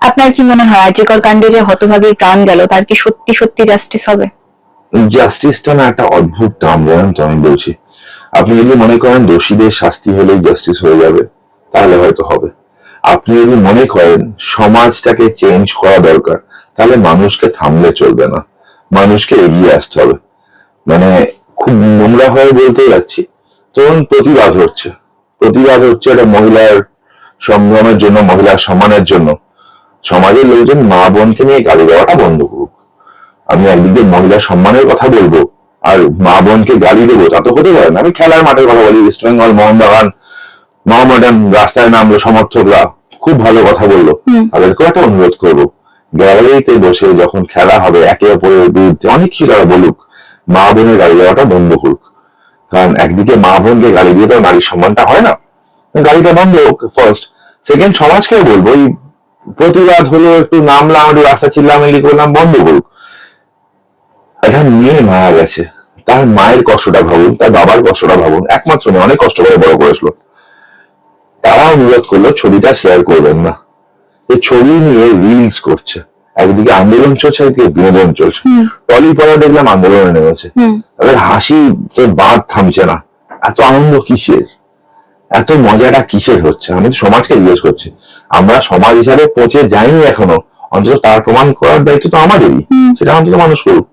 আপনার কি মনে হয়, আর্যিকর কাণ্ডে যে হতভাগীর প্রাণ গেল, তার কি সত্যি সত্যি জাস্টিস হবে? জাস্টিসটা না, একটা অদ্ভুত টার্ম জানেন তো আমি বলছি। আপনি যদি মনে করেন দোষীদের শাস্তি হলেই জাস্টিস হয়ে যাবে, তাহলে হয়তো হবে। আপনি যদি মনে করেন সমাজটাকে চেঞ্জ করা দরকার, তাহলে মানুষকে থামলে চলবে না। মানুষকে এগিয়ে আসতে হবে। মানে খুব নোংরা হয়ে বলতে যাচ্ছি। তখন প্রতিবাদ হচ্ছে। প্রতিবাদ হচ্ছে একটা মহিলার সংগ্রামের জন্য, মহিলার সম্মানের জন্য। সমাজের লোকজন মা বোনকে নিয়ে গালি দেওয়াটা বন্ধ করুক। আমি একদিকে মহিলার সম্মানের কথা বলব আর মা বোনকে গালি দেবো তা তো হতে পারে না। আমি খেলার মাঠের কথা বলি ইস্ট বেঙ্গল মোহনবাগান মোহামেডান রাস্তায় নামলো সমর্থকরা খুব ভালো কথা বলল। তাদেরকেও একটা অনুরোধ করব গ্যালারিতে বসে যখন খেলা হবে একে অপরের বিরুদ্ধে অনেক কিছু তারা বলুক মা বোনের গালি দেওয়াটা বন্ধ করুক। কারণ একদিকে মা বোনকে গালি দিয়ে তো নারীর সম্মানটা হয় না। গাড়িটা বন্ধ হোক ফার্স্ট সেকেন্ড সমাজকেও বলব এই প্রতিবাদ হলো একটু নামলাম একটু রাস্তা চিল্লামিল্লি করলাম বন্ধ করুক। একটা মেয়ে মারা গেছে। তার মায়ের কষ্টটা ভাবুন তার বাবার কষ্টটা ভাবুন একমাত্র মেয়ে অনেক কষ্ট করে বড় করেছিল। তারা অনুরোধ করল ছবিটা শেয়ার করবেন না। এই ছবি নিয়ে রিলস করছে। একদিকে আন্দোলন চলছে একদিকে বিনোদন চলছে। টলি পড়া দেখলাম আন্দোলনে নেমেছে। তাদের হাসি তো বাদ থামছে না। এত আনন্দ কিসের? এত মজাটা কিসের হচ্ছে? আমি তো সমাজকে জিজ্ঞেস করছি। আমরা সমাজ হিসাবে পচে যাইনি এখনও। অন্তত তার প্রমাণ করার দায়িত্ব তো আমাদেরই। সেটা অন্তত মানুষ করুক।